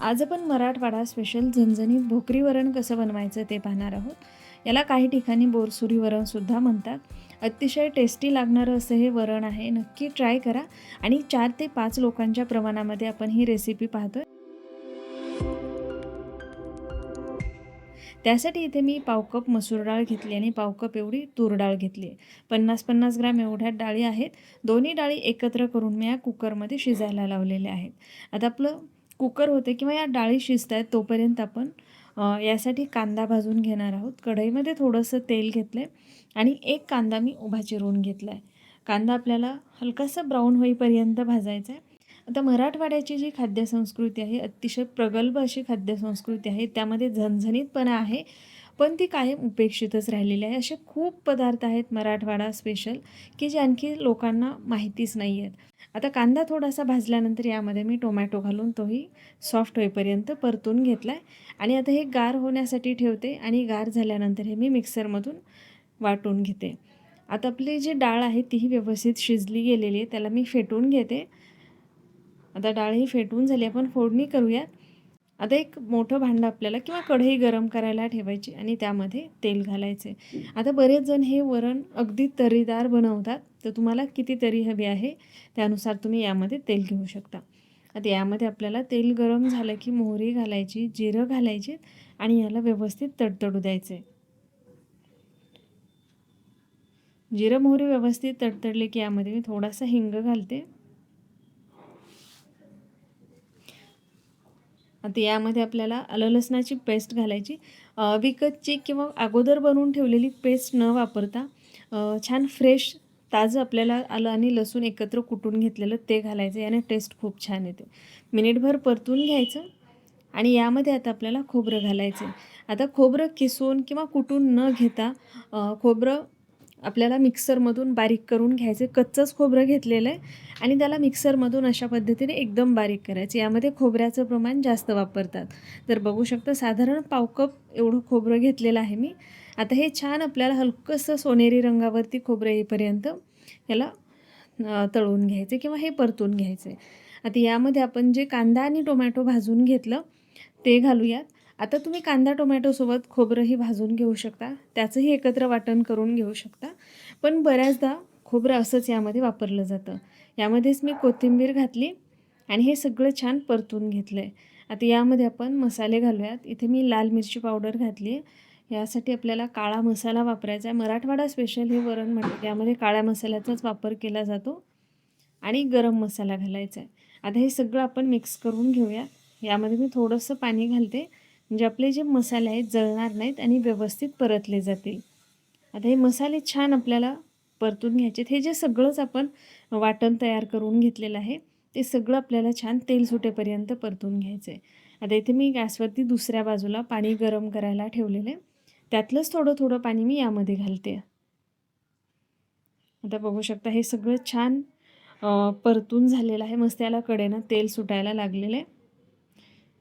आज आपण मराठवाडा स्पेशल झणझणीत भोकरी वरण कसं बनवायचं ते पाहणार आहोत. याला काही ठिकाणी बोरसुरी वरणसुद्धा म्हणतात. अतिशय टेस्टी लागणारं असं हे वरण आहे. नक्की ट्राय करा आणि चार ते पाच लोकांच्या प्रमाणामध्ये आपण ही रेसिपी पाहतोय. त्यासाठी इथे मी पाव कप मसूर डाळ घेतली आणि पाव कप एवढी तूर डाळ घेतली आहे. पन्नास पन्नास ग्रॅम एवढ्या डाळी आहेत. दोन्ही डाळी एकत्र करून मी या कुकरमध्ये शिजायला लावलेल्या आहेत. आता आपलं कुकर होते किंवा या डाळी शिजत आहेत तोपर्यंत आपण यासाठी कांदा भाजून घेणार आहोत. कढईमध्ये थोडंसं तेल घेतलं आहे आणि एक कांदा मी उभा चिरून घेतला आहे कांदा आपल्याला हलकासा ब्राऊन होईपर्यंत भाजायचा आहे. आता मराठवाड्याची जी खाद्यसंस्कृती आहे अतिशय प्रगल्भ अशी खाद्यसंस्कृती आहे त्यामध्ये झणझणीतपणा आहे. पण ती कायम उपेक्षितच राहिलेली आहे. असे खूप पदार्थ आहेत मराठवाडा स्पेशल की जे आणखी लोकांना माहितीच नाही आहेत. आता कांदा थोडासा भाजल्यानंतर यामध्ये मी टोमॅटो घालून तोही सॉफ्ट होईपर्यंत परतून घेतला आहे आणि आता हे गार होण्यासाठी ठेवते आणि गार झाल्यानंतर हे मी मिक्सरमधून वाटून घेते. आता आपली जी डाळ आहे तीही व्यवस्थित शिजली गेलेली आहे. त्याला मी फेटून घेते. आता डाळ ही फेटून झाली आपण फोडणी करूयात. आता एक मोठं भांडं आपल्याला किंवा कढई गरम करायला ठेवायची आणि त्यामध्ये तेल घालायचे. आता बरेच जण हे वरण अगदी तर्रीदार बनवतात तर तुम्हाला किती तरी हवी आहे त्यानुसार तुम्ही यामध्ये तेल घेऊ शकता. आता यामध्ये आपल्याला तेल गरम झालं की मोहरी घालायची जिरं घालायची आणि याला व्यवस्थित तडतडू द्यायचे. जिरं मोहरी व्यवस्थित तडतडले की यामध्ये मी थोडासा हिंग घालते. आता यामध्ये आपल्याला आलं लसणाची पेस्ट घालायची. विकतची किंवा अगोदर बनवून ठेवलेली पेस्ट न वापरता छान फ्रेश ताजं आपल्याला आलं आणि लसूण एकत्र कुटून घेतलेलं ते घालायचं. याने टेस्ट खूप छान येते. मिनिटभर परतून घ्यायचं आणि यामध्ये आता आपल्याला खोबरं घालायचं आता खोबरं किसून किंवा कुटून न घेता खोबरं आपल्याला मिक्सरमधून बारीक करून घ्यायचे. कच्चंच खोबरं घेतलेलं आहे आणि त्याला मिक्सरमधून अशा पद्धतीने एकदम बारीक करायचं. यामध्ये खोबऱ्याचं प्रमाण जास्त वापरतात. तर बघू शकता साधारण पाव कप एवढं खोबरं घेतलेलं आहे मी. आता हे छान आपल्याला हलकंसं सोनेरी रंगावरती खोबरं येईपर्यंत याला अ, तळून घ्यायचे किंवा हे परतून घ्यायचे. आता यामध्ये आपण जे कांदा आणि टोमॅटो भाजून घेतलं ते घालूयात. आता तुम्ही कांदा टोमॅटोसोबत खोबरंही भाजून घेऊ शकता. त्याचंही एकत्र वाटण करून घेऊ शकता. पण बऱ्याचदा खोबरं असंच यामध्ये वापरलं जातं. यामध्येच मी कोथिंबीर घातली आणि हे सगळं छान परतून घेतलं आहे आता यामध्ये आपण मसाले घालूयात. इथे मी लाल मिरची पावडर घातली. आहे यासाठी आपल्याला काळा मसाला वापरायचा आहे. मराठवाडा स्पेशल हे वरण म्हटलं यामध्ये काळ्या मसाल्याचाच वापर केला जातो आणि गरम मसाला घालायचा आहे. आता हे सगळं आपण मिक्स करून घेऊया. यामध्ये मी थोडंसं पाणी घालते. म्हणजे आपले जे मसाले आहेत जळणार नाहीत आणि व्यवस्थित परतले जातील. आता हे मसाले छान आपल्याला परतून घ्यायचे हे जे सगळंच आपण वाटण तयार करून घेतलेलं आहे ते सगळं आपल्याला छान तेल सुटेपर्यंत परतून घ्यायचं आहे आता इथे मी गॅसवरती दुसऱ्या बाजूला पाणी गरम करायला ठेवलेलं आहे. त्यातलंच थोडं थोडं पाणी मी यामध्ये घालते. आता बघू शकता हे सगळं छान परतून झालेलं आहे. मस्त याला कडेनं तेल सुटायला लागलेलं आहे.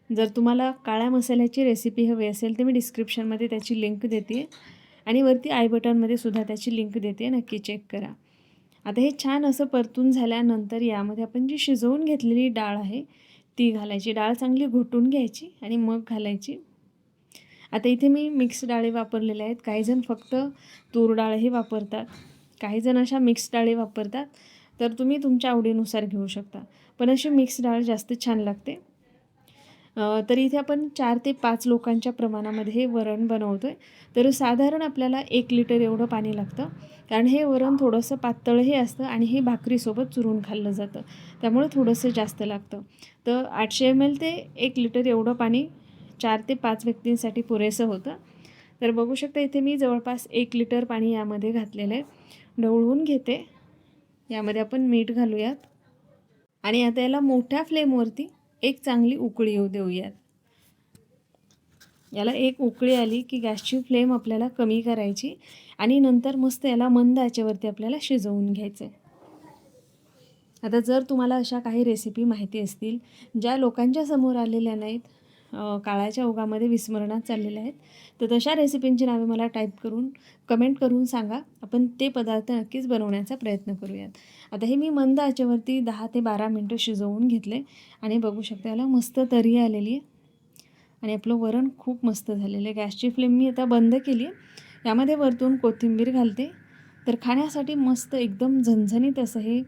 जर तुम्हाला काळ्या मसाल्याची रेसिपी हवी असेल तर मी डिस्क्रिप्शनमध्ये त्याची लिंक देते. आणि वरती आय बटनमध्ये सुद्धा त्याची लिंक देते. नक्की चेक करा. आता हे छान असं परतून झाल्यानंतर यामध्ये आपण जी शिजवून घेतलेली डाळ आहे ती घालायची. डाळ चांगली घोटून घ्यायची आणि मग घालायची. आता इथे मी मिक्स डाळी वापरलेल्या आहेत. काहीजण फक्त तूर डाळही वापरतात. काहीजण अशा मिक्स डाळी वापरतात. तर तुम्ही तुमच्या आवडीनुसार घेऊ शकता. पण अशी मिक्स डाळ जास्त छान लागते. तर इथे आपण चार ते पाच लोकांच्या प्रमाणामध्ये हे वरण बनवतो आहे तर साधारण आपल्याला एक लिटर एवढं पाणी लागतं. कारण हे वरण थोडंसं पातळही असतं आणि हे भाकरीसोबत चुरून खाल्लं जातं. त्यामुळे थोडंसं जास्त लागतं. तर आठशे एम एल ते एक लिटर एवढं पाणी चार ते पाच व्यक्तींसाठी पुरेसं होतं. तर बघू शकता इथे मी जवळपास एक लिटर पाणी यामध्ये घातलेलं आहे. ढवळून घेते. यामध्ये आपण मीठ घालूयात. आणि आता याला मोठ्या फ्लेमवरती एक चांगली उकळी येऊ देऊयात. याला एक उकळी आली की गॅसची फ्लेम आपल्याला कमी करायची आणि नंतर मस्त याला मंद आचेवरती आपल्याला शिजवून घ्यायचं आहे आता जर तुम्हाला अशा काही रेसिपी माहिती असतील ज्या लोकांच्या समोर आलेल्या नाहीत काळाच्या ओघामध्ये विस्मरणात चाललेल्या आहेत. तर तशा रेसिपींची नावे मला टाईप करून कमेंट करून सांगा. आपण ते पदार्थ नक्कीच बनवण्याचा प्रयत्न करूयात. आता हे मी मंद आचेवरती दहा ते बारा मिनटं शिजवून घेतले आणि बघू शकता याला मस्त तरी आलेली आहे. आणि आपलं वरण खूप मस्त झालेलं आहे. गॅसची फ्लेम मी आता बंद केली आहे. यामध्ये वरतून कोथिंबीर घालते. तर खाण्यासाठी मस्त एकदम झणझणीत असं हे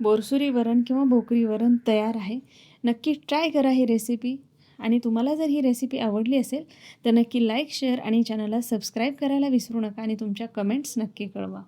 बोरसुरी वरण किंवा भोकरी वरण तयार आहे. नक्की ट्राय करा ही रेसिपी. आणि तुम्हाला जर ही रेसिपी आवडली असेल तर नक्की लाईक शेअर आणि चॅनलला सबस्क्राईब करायला विसरू नका आणि तुमच्या कमेंट्स नक्की कळवा.